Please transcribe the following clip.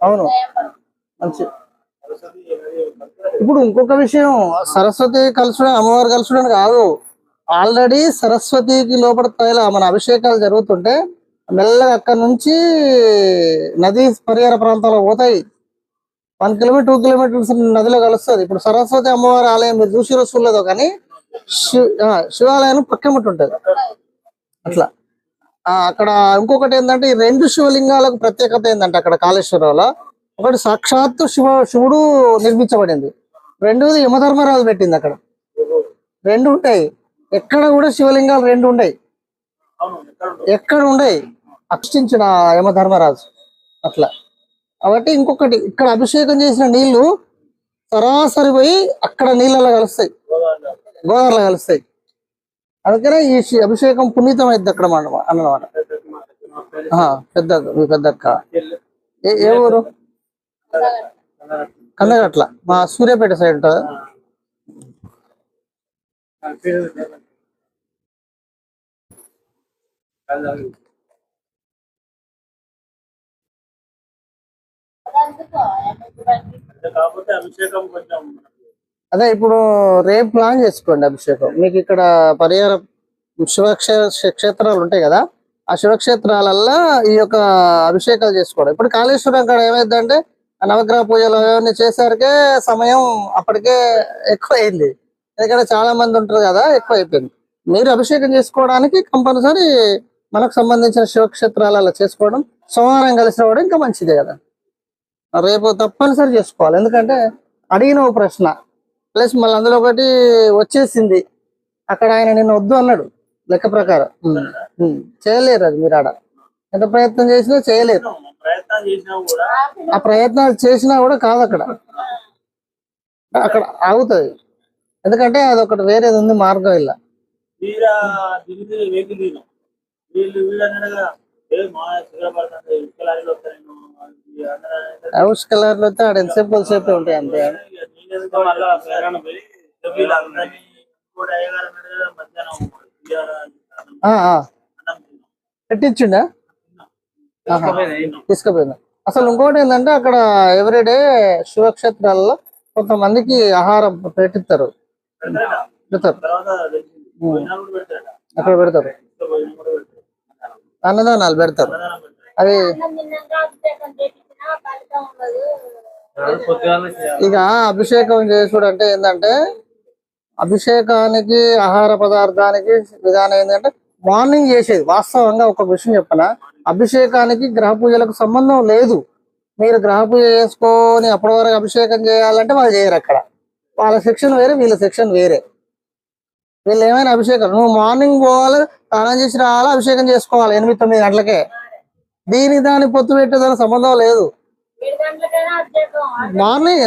అవును. మంచి. ఇప్పుడు ఇంకొక విషయం సరస్వతి కలుసుడు అమ్మవారు కలుసుడు అని కాదు. ఆల్రెడీ సరస్వతికి లోపల తైల మన అభిషేకాలు జరుగుతుంటే మెల్లగా అక్కడి నుంచి నదీ పరిహార ప్రాంతాలకు పోతాయి. వన్ కిలోమీటర్ టూ కిలోమీటర్స్ నదిలో కలుస్తుంది. ఇప్పుడు సరస్వతి అమ్మవారి ఆలయం మీరు చూసి చూడలేదో కానీ శివాలయం పక్కమటి ఉంటుంది. అట్లా. అక్కడ ఇంకొకటి ఏంటంటే ఈ రెండు శివలింగాలకు ప్రత్యేకత ఏంటంటే అక్కడ కాళేశ్వరంలో ఒకటి సాక్షాత్తు శివ శివుడు నిర్మించబడింది. రెండోది యమధర్మరాజు పెట్టింది అక్కడ. రెండు ఉంటాయి. ఎక్కడ కూడా శివలింగాలు రెండు ఉండయి. ఎక్కడ ఉండవు. ఉండయి? అక్షించిన యమధర్మరాజు. అట్లా. కాబట్టి ఇంకొకటి ఇక్కడ అభిషేకం చేసిన నీళ్ళు సరాసరి పోయి అక్కడ నీళ్ళలో కలుస్తాయి. గోదావరిలో కలుస్తాయి. అందుకనే ఈ శి- అభిషేకం పునీతం అయింది అక్కడ మన- అన్నమాట. పెద్ద మీ పెద్దక్క చెల్లి. ఏ ఏ ఊరు? కందగట్ల మా సూర్యాపేట సైడ్ ఉంటుందా? కాకపోతే అభిషేకం కొంచెం అదే ఇప్పుడు రేపు ప్లాన్ చేసుకోండి అభిషేకం. మీకు ఇక్కడ పరిహార శివక్షే క్షేత్రాలు ఉంటాయి కదా ఆ శివక్షేత్రాలల్లో ఈ యొక్క అభిషేకాలు చేసుకోవడం. ఇప్పుడు కాళేశ్వరం అక్కడ ఏమైందంటే ఆ నవగ్రహ పూజలు అవన్నీ చేసరికే సమయం అప్పటికే ఎక్కువ అయింది ఎందుకంటే చాలా మంది ఉంటారు కదా ఎక్కువ అయిపోయింది మీరు అభిషేకం చేసుకోవడానికి కంపల్సరీ మనకు సంబంధించిన శివక్షేత్రాలలో చేసుకోవడం సోమవారం కలిసి రావడం ఇంకా మంచిదే కదా. రేపు తప్పనిసరి చేసుకోవాలి. ఎందుకంటే అడిగిన ప్రశ్న ప్లస్ మళ్ళీ అందులో ఒకటి వచ్చేసింది. అక్కడ ఆయన నిన్ను వద్దు అన్నాడు. లెక్క ప్రకారం. చేయలేరు అది మీరు ఆడ. ఎంత ప్రయత్నం చేసినా చేయలేరు. ఆ ప్రయత్నాలు చేసినా కూడా కాదు అక్కడ. అక్కడ ఆగుతుంది. ఎందుకంటే అది ఒకటి వేరేది ఉంది మార్గం ఇలా. తీరా దిగి వేగి తీను వీళ్ళు వీళ్ళు అన్నాడు కదా ఏ మా సిగరపడుతుంది ఇసుక లారీలో వస్తా నేను అది అన్నాడు. హౌస్ కలర్లో అయితే ఆడ ఎంతసేపు కొద్దిసేపు ఉంటాయి అంతే. నేనెందుకు మళ్ళా ప్రేరణ పోయి అందరినీ అయ్యగారు మధ్యాహ్నం. పెట్టించిండా. తీసుకుపోయింది అసలు ఇంకోటి ఏంటంటే అక్కడ ఎవ్రీడే శివక్షేత్రాల్లో కొంతమందికి ఆహారం పెట్టిస్తారు. పెడతారు. అక్కడ పెడతారు. అన్నదానాలు పెడతారు. అవి ఇక అభిషేకం చేసుడు అంటే ఏంటంటే అభిషేకానికి ఆహార పదార్థానికి విధానం ఏంటంటే మార్నింగ్ చేసేది. వాస్తవంగా ఒక విషయం చెప్పన అభిషేకానికి గ్రహ పూజలకు సంబంధం లేదు. మీరు గ్రహ పూజ చేసుకొని అప్పటి వరకు అభిషేకం చేయాలంటే వాళ్ళు చేయరు అక్కడ. వాళ్ళ సెక్షన్ వేరే వీళ్ళ సెక్షన్ వేరే. వీళ్ళు ఏమైనా అభిషేకం నువ్వు మార్నింగ్ పోవాలి స్నానం చేసి రావాలి అభిషేకం చేసుకోవాలి ఎనిమిది తొమ్మిది గంటలకే. దీని దాని పొత్తు పెట్టేదానికి సంబంధం లేదు. మార్నింగ్